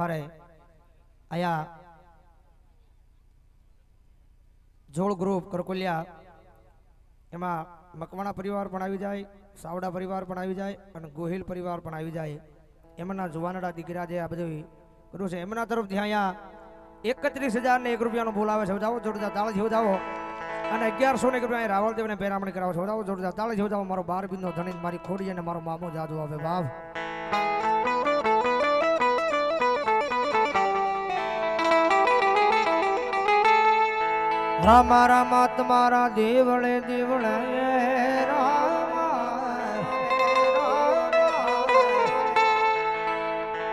અમારે અહીંયા જોળ ગ્રુપ કરકોલિયા, એમાં મકવાણા પરિવાર પણ આવી જાય, સાવડા પરિવાર પણ આવી જાય અને ગોહિલ પરિવાર પણ આવી જાય. એમના જુવાનડા દીકરા જે આ બધું કર્યું છે, એમના તરફથી અહીંયા એકત્રીસ હજાર ને એક રૂપિયાનો બોલાવે છે. જાઓ જોરદાર તાળ જેવો જાઓ અને અગિયારસો ને રૂપિયા રાવળદેવને પેરામણી કરાવો છો. જોરદાર તાળ જેવો જાઓ મારો બાર બિંદુ ધણી મારી ખોડી અને મારો મામો જાદુ આવે બાપ રામા રામ તમારા દેવળે દેવળે રામ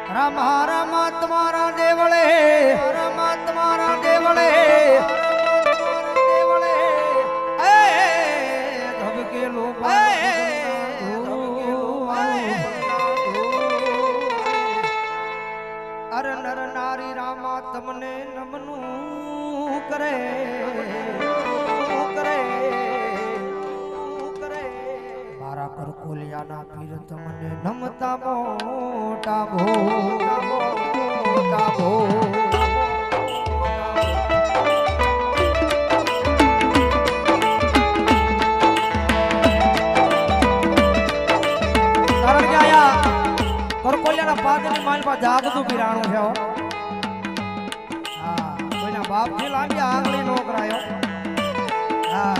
રામ તમારા તમને નમતા મોટા ભો મોટા ભો જાગતું પીરાણું છે હો, કોઈના બાપથી લાંબી આંગળી નો કરાયો. હા.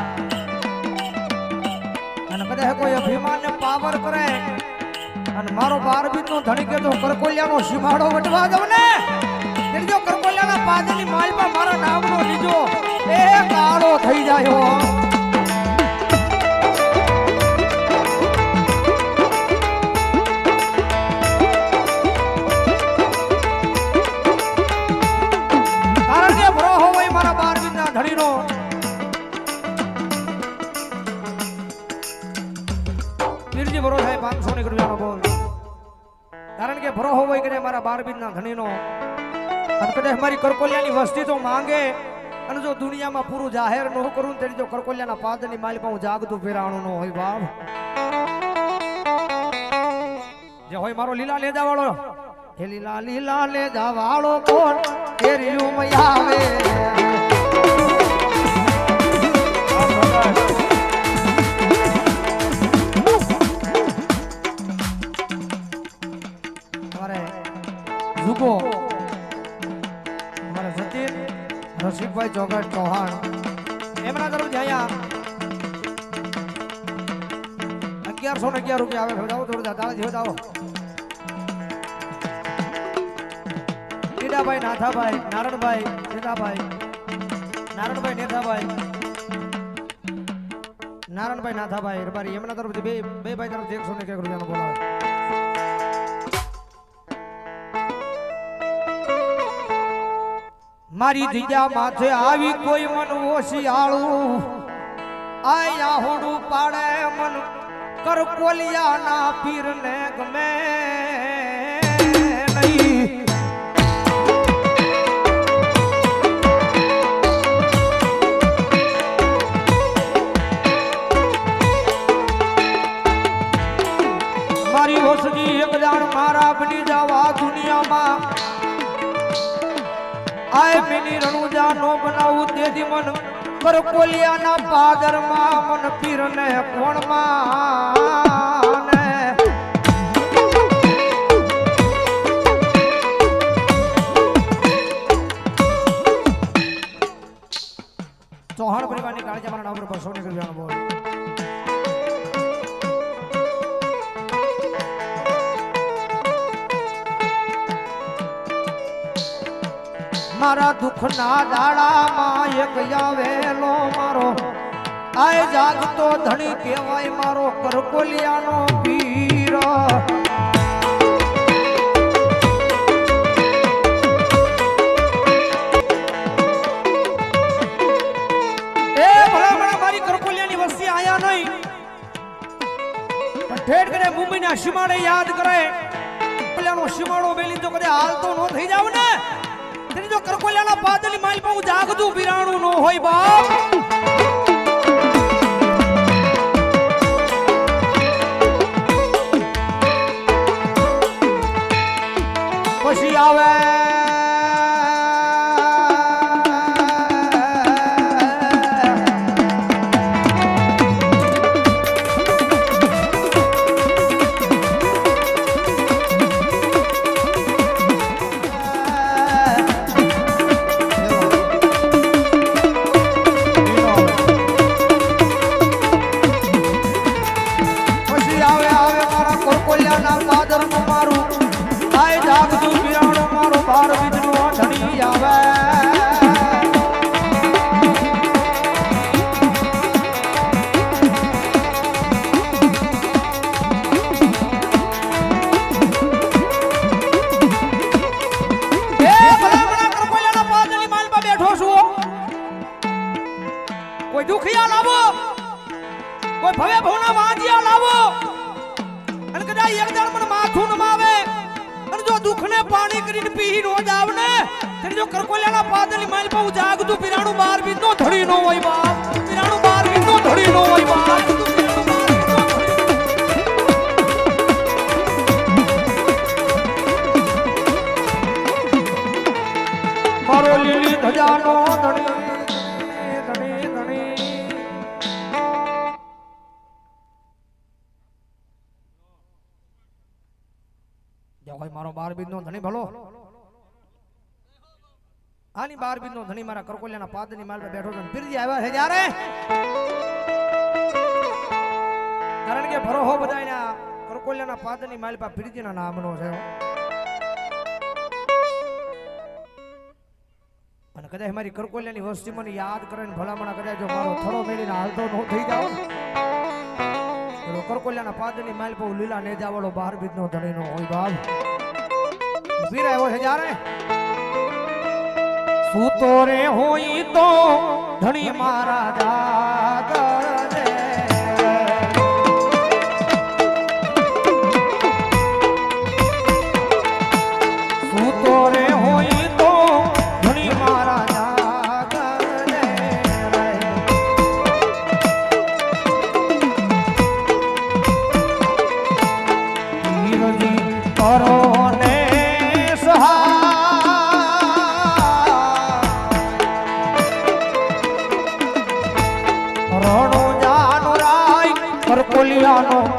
અને કદાચ કોઈ અભિમાનને પાવર કરે મારો બાર બીજનો ધણી કે તો કરકોલિયાનો સીમાડો વટવા દઉં ને. એટલે જો કરકોલિયાના પાદરની માલમાં મારા નામનો લીજો એ કાળો થઈ જાય બાર ધણીનો. પીરજી ભરો થાય પાંચસો ને મારા બારબીના ધણીનો. અને કદાચ મારી કરકોલિયાની વસ્તી તો માંગે, અને જો દુનિયામાં પૂરું જાહેર ન કરું તેની જો કરકોલિયાના પાદની માલિક હું જાગતું ફેરાણું ન હોય બાપ. જે હોય મારો લીલા લેજા વાળો. હે લીલા લીલા લેજા વાળો કોણ? તેરી આવે. અમારે જુગો. અમારે સચિન રસિકભાઈ ચોગટ ચૌહાણ. એમના તરફ અહીંયા અગિયારસો ને અગિયાર રૂપિયા આવે. જાઓ થોડું દાદા જાઓ ટીડાભાઈ નાથાભાઈ, નારણભાઈ, સીતાભાઈ, નારણભાઈ નેથાભાઈ, નારણભાઈ નાથાભાઈ, રબારી, એમના તરફથી બે બે ભાઈ તરફથી એકસો ને એક રૂપિયાનો બોલાવે. મારી જીજા માથે આવી કોઈ મન ઓશિયાળું આયા હોડું પાડે મન. કર કોલિયાના પીરને ગમે. આય મિની રણુજા નો બનાવું તેથી મન કરકોલિયાના પાદરમાં મન પીરને કોણમાં ચૌહાણ પરિવારની કાળજી મારા નામ પર બસો ને બોલ. મારા દુઃખના દાડામાં એક આવેલો મારો. આય જાગતો ધણી કહેવાય મારો કરકોલિયાનો પીર. ઠેઠ કરે મુંબઈના સીમાડે યાદ કરે પેલાનો સીમાડો બેલી તો કદે હાલતો ન થઈ જાવ ને. પાદલી પર હું જાગતું બિરાણું નો હોય બાપ. પછી આવે જો કરકોલેલા પાદલી માલ પાઉ જાગતું પીરાણું બાર બીજ નો ધડી નો હોય બાપ. પીરાણું બાર બીજ નો ધડી નો હોય બાપ. મારો લીલી ધજાનો ધણી મારો બાર બીજ નો ધણી ભલો. આની બાર નો ધણી મારા કરકોલિયાના પાદની માલ બેઠો છે પીરજી આવ્યા છે જ્યારે? કારણ કે ભરોહો બધાયના કરકોલિયાના પાદની માલ પર પીરજીના નામનો છે. અને કદાચ મારી કરકોલિયાની વસ્તી મને યાદ કરે ને ભલામણા કદાચ જો મારો થડો મેળીને હાલતો ન થઈ જાવ તો કરકોલિયાના પાદની માલ પર લીલા નેજાવાળો બાર બીજનો ધણીનો હોય બાપ. વીર આવ્યો છે જ્યારે? સૂતો રે હોય તો ધણી મારા অনন্ত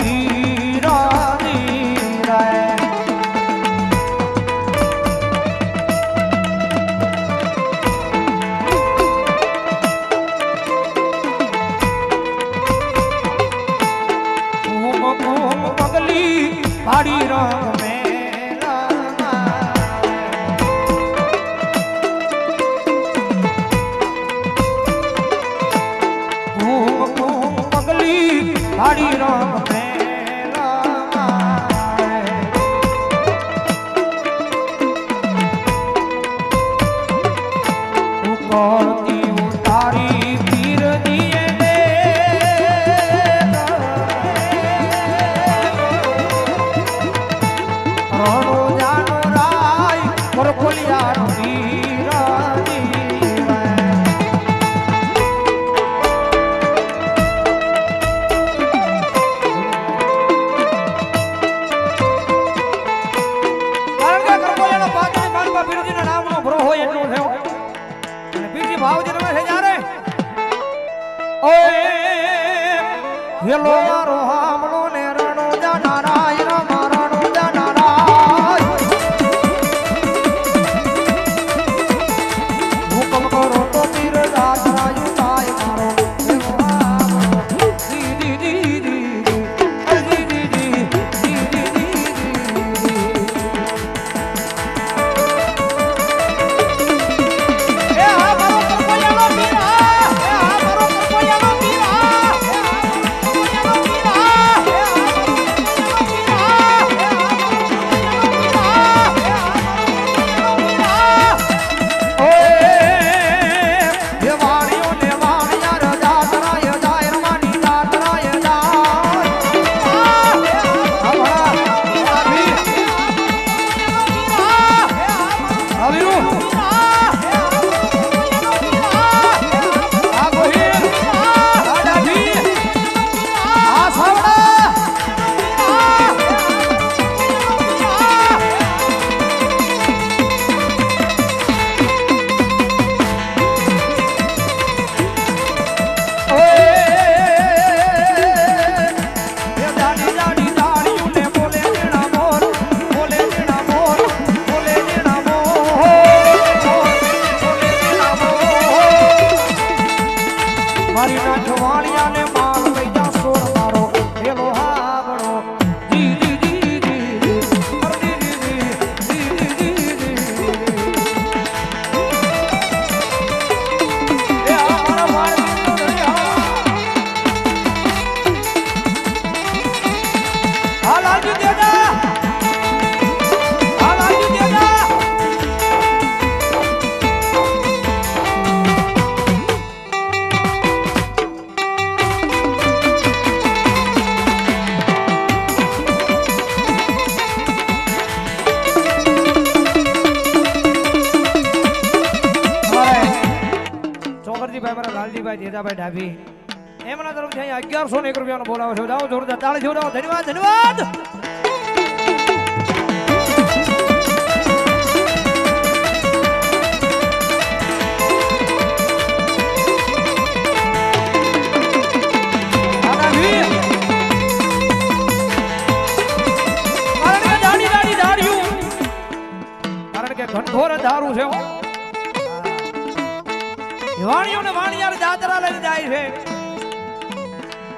દિલીપભાઈ તેજાભાઈ ડાભી. એમના તરફથી અગિયારસો એક રૂપિયાનો બોલાવો છો. જાઓ જોરદાર તાળી જોડાવો ધન્યવાદ ધન્યવાદ. ઘનઘોર દારૂ છે હો. વાણીઓ ને વાણિયાર જાત્રા લઈને જાય છે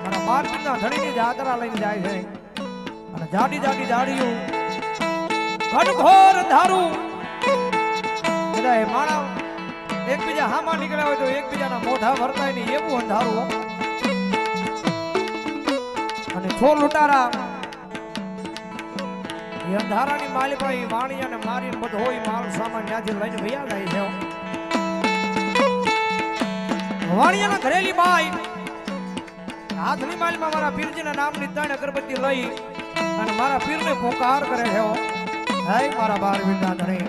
મારા માર્ગના ધણીની જાત્રા લઈને જાય છે અને જાડી જાડી દાડિયું ઘનઘોર ધારું બધા એ માણા એકબીજા હામાં નીકળ્યા હોય તો એકબીજાના મોઢા ભરતાય નહીં એવું અંધારું અને છો લૂંટારા, એ અંધારાની માલિકાઈ વાણિયાને મારી બધો માલ સામાન ત્યાંથી લઈને ભૈયા જાય છે. વાણિયાના ઘરેલી બાઈ હાથની માલમાં મારા પીરજીના નામની ત્રણ અગરબત્તી લઈ અને મારા પીરને પોકાર કરે છે હો. મારા બાર વિંદા ધણી.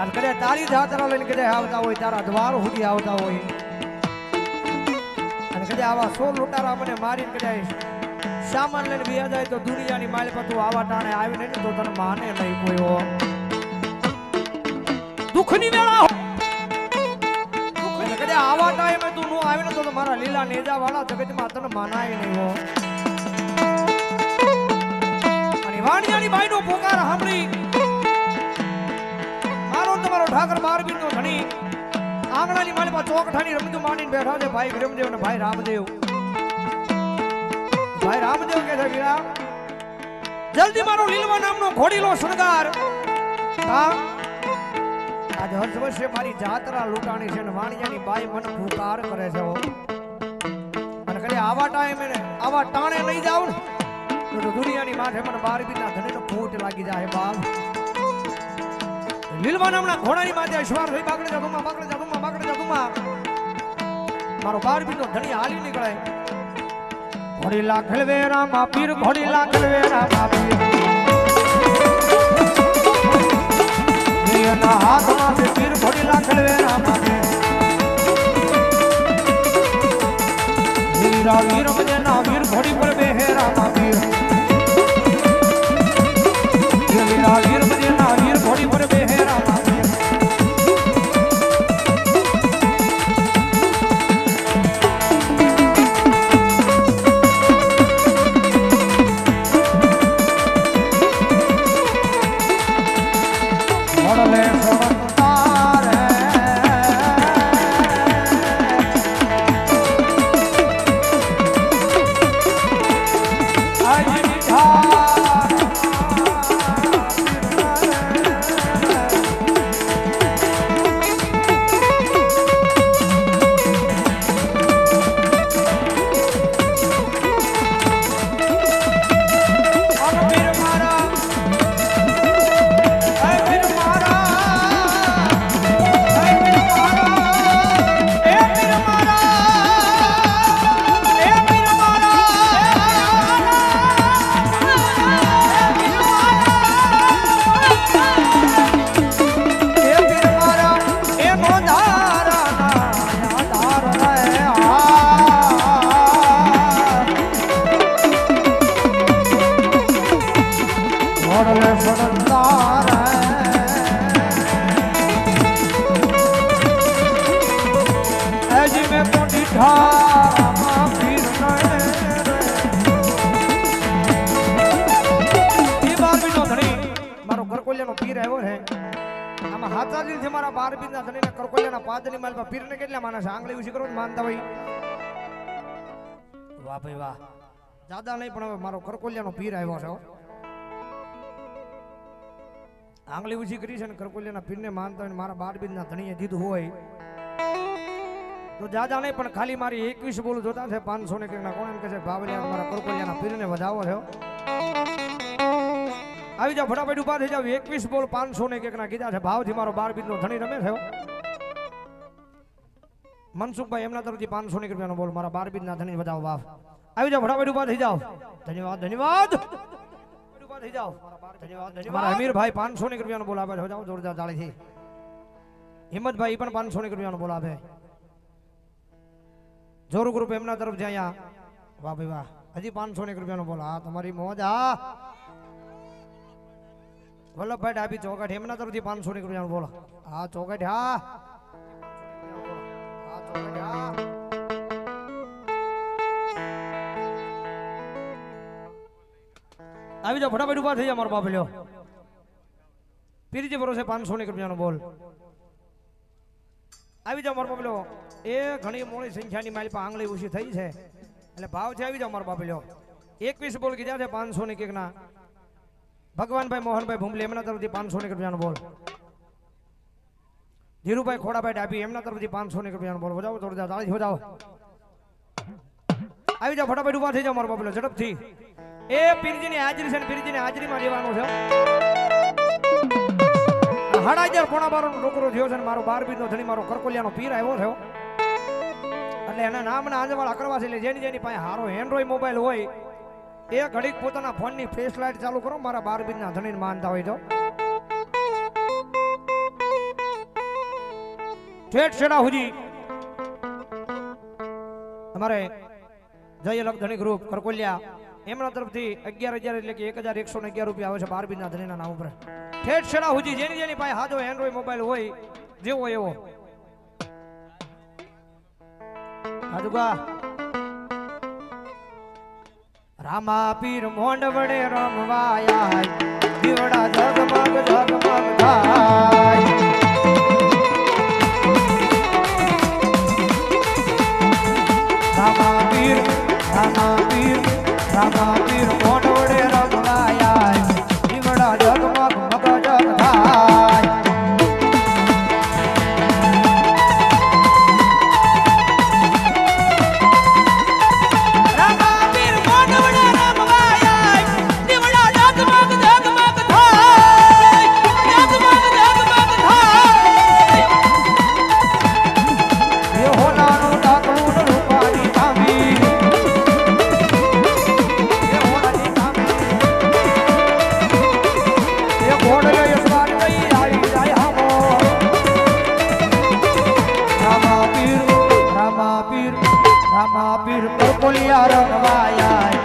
અને કદાચ તારી જાત્રા લઈને કદાચ આવતા હોય, તારા દ્વાર સુધી આવતા હોય. અને કદાચ આવા સો લૂંટારા મને મારીને કદાચ સામાન લઈને વ્યા જાય તો દુનિયાની માલ પર તું આવા ટાણે આવીને ને તો તને માને નહીં કોઈ દુઃખની વેળા આવા ટાઈમે તું નું આવે ને તો મારા લીલા નેજા વાળા જગતમાં તને માનાય નહીં હો. અને વાણિયાની બાઈનો પોકાર સાંભળી. મારો ને તમારો ઠાકર બારબીર નો ધણી. આંગણાની માલિપા ચોકઠાની રમતું માંડીને બેઠા છે ભાઈ વિરમદેવ ને ભાઈ રામદેવ. ભાઈ રામદેવ કે છે વીરા જલ્દી મારો લીલવા નામનો ઘોડીલો શણગાર. હા? આજ હર્ષ વર્ષે મારી જાત્રા લૂંટાણી છે ને વાણિયાની બાઈ મને પુકાર કરે છે અને ખાલી આવા ટાઈમે આવા ટાણે લઈ જાવ ને, તો દુનિયાની માથે મને બાર બીના ધણીનો ફૂટ લાગી જાય બાપ. લીલવા નામના ઘોડાની માથે શ્વાર થઈ બાકડે જાદુમાં બાકડે જાદુમાં બાકડે જાદુમાં મારો બાર બીનો ધણી હાલી નીકળે. ઘોડી લાખલ મા પીર ઘોડી લાખલ મા પીર એના હાથમાં છે પીર ઘોડી લાખલ વેરા મા પીર વીરા વીર મજેના વીર ઘોડી પર બેહેરા મા પીર વીરા વીર પાદની માલમાં પીરને કેટલા માણસ છે? આંગળી ઉછી કરો માનતા હોય વાહ ભાઈ વાહ દાદા નહીં, પણ હવે મારો કરકોલિયાનો પીર આવ્યો છે આંગળી ઊંચી કરી છે ને કરકોલિયાના પીરને માનતા હોય મારા બાર બીજના ધણીએ દીધું હોય તો જાજા નહીં, પણ ખાલી મારી એકવીસ બોલ જોતા છે, પાંચસો ને કંઈકના કોણ એમ કે છે, ભાવલિયા, મારા કરકોલિયાના પીરને વધાવો છે. આવી જાઓ, ફટાફટ ઊભા થઈ જાવ એકવીસ બોલ, પાંચસો ને કંઈકના કીધા છે, ભાવથી મારો બાર બીજનો ધણી રમે છે. મનસુખભાઈ એમના તરફથી પાંચસો ની રૂપિયાનો બોલ. મારા બાર બીજના ધણી બધા બાપ. આવી જાઓ, ફટાફટ ઊભા થઈ જાઓ. ધન્યવાદ ધન્યવાદ. ગ્રુપ એમના તરફથી અહીંયા. વાહ ભાઈ વાહ. હજી પાંચસો ને રૂપિયાનો બોલ. હા, તમારી મોજ, હા. વલ્લભભાઈ ડાબી ચોકટ એમના તરફથી પાંચસો ની રૂપિયા રૂપિયાનો બોલ. હા ચોકટ હા. આવી જાઓ, ફટાફટ ઊભા થઈ જાય મારો બાપ લ્યો. પીરીજી ભરોસે પાંચસો ની રૂપિયાનો બોલ. આવી જાઓ, મારો બાપલો એ ઘણી મોડી સંખ્યાની મારી પાસે આંગળી ઓછી થઈ છે. એટલે ભાવ છે, આવી જાઓ, મારો બાપલો એકવીસ બોલ કીધા છે, પાંચસો ને કેકના. ભગવાનભાઈ, મોહનભાઈ ભૂમલી એમના તરફથી પાંચસો ને રૂપિયાનો બોલ. ધીરુભાઈ ખોડાભાઈ ડાબી એમના તરફથી પાંચસો ને રૂપિયાનો બોલ બજાવો જોરદાર તાળી જાઓ આવી જાઓ, ફટાફટ ઊભા થઈ જાઓ મારો બાપલો, ઝડપથી. એ પીરજીની હાજરી છે ને પીરજીની હાજરીમાં રહેવાનું છે. હાડા હજાર પોણા બારો નો છોકરો થયો છે ને મારો બાર બીજ નો ધણી, મારો કરકોલિયાનો પીર આવ્યો થયો એટલે એના નામના આંજવાળા કરવા છે, એટલે જેની જેની પાસે હારો એન્ડ્રોઈડ મોબાઈલ હોય, એ ઘડીક પોતાના ફોનની ફ્લેશ લાઇટ ચાલુ કરો, મારા બાર બીજના ધણીને માનતા હોય તો. ઠેઠ છેડા હુજી. અમારે જય અલગ ધણી ગ્રુપ કરકોલિયા એમના તરફથી અગિયાર હજાર એટલે કે એક હજાર એકસો ને અગિયાર રૂપિયા આવે છે બારબીના ધણીના નામ ઉપર. ઠેઠ છેડા હુજી, જેની જેની પાસે હાજો એન્ડ્રોઈડ મોબાઈલ હોય, જેવો એવો. હાજુગા રામા પીર મોંડ વડે રમવાયા દીવડા જગમગ જગમગ થાય. રામા પીર રામા રામા પીર કરકોલિયા રંગવાયા. દીવડા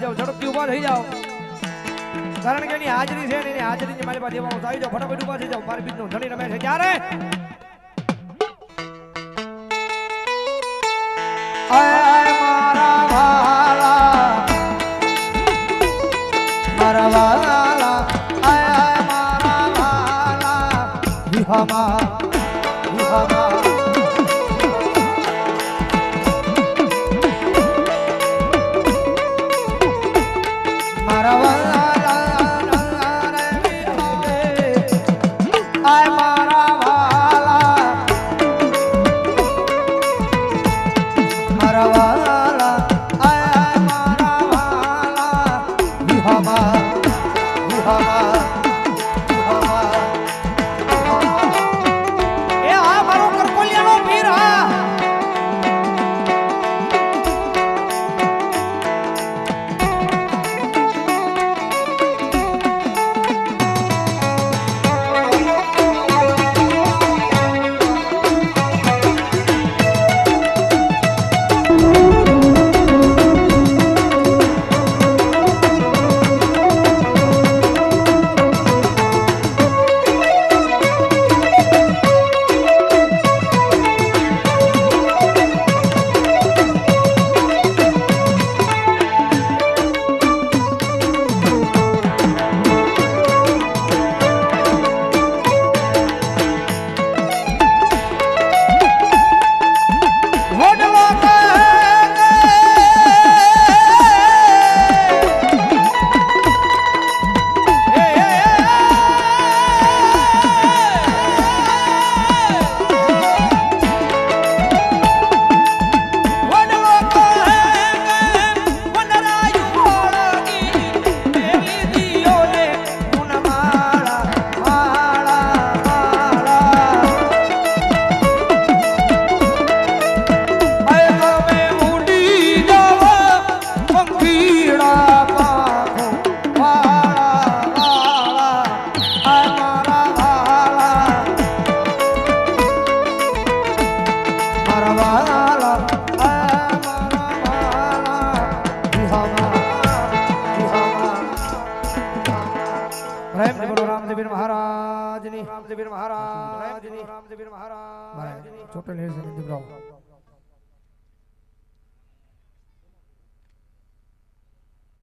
આવી જાઓ, ઝડપથી ઊભા થઈ જાઓ. કારણ કે એની હાજરી છે એની હાજરી મારી પાસે છે. આવી જાઓ ફટાફટ ઊભા થઈ જાઓ. મારી બીજનો ધણી રમે છે. આય મારા વાલા મારા વિહમા વિહમા વાલા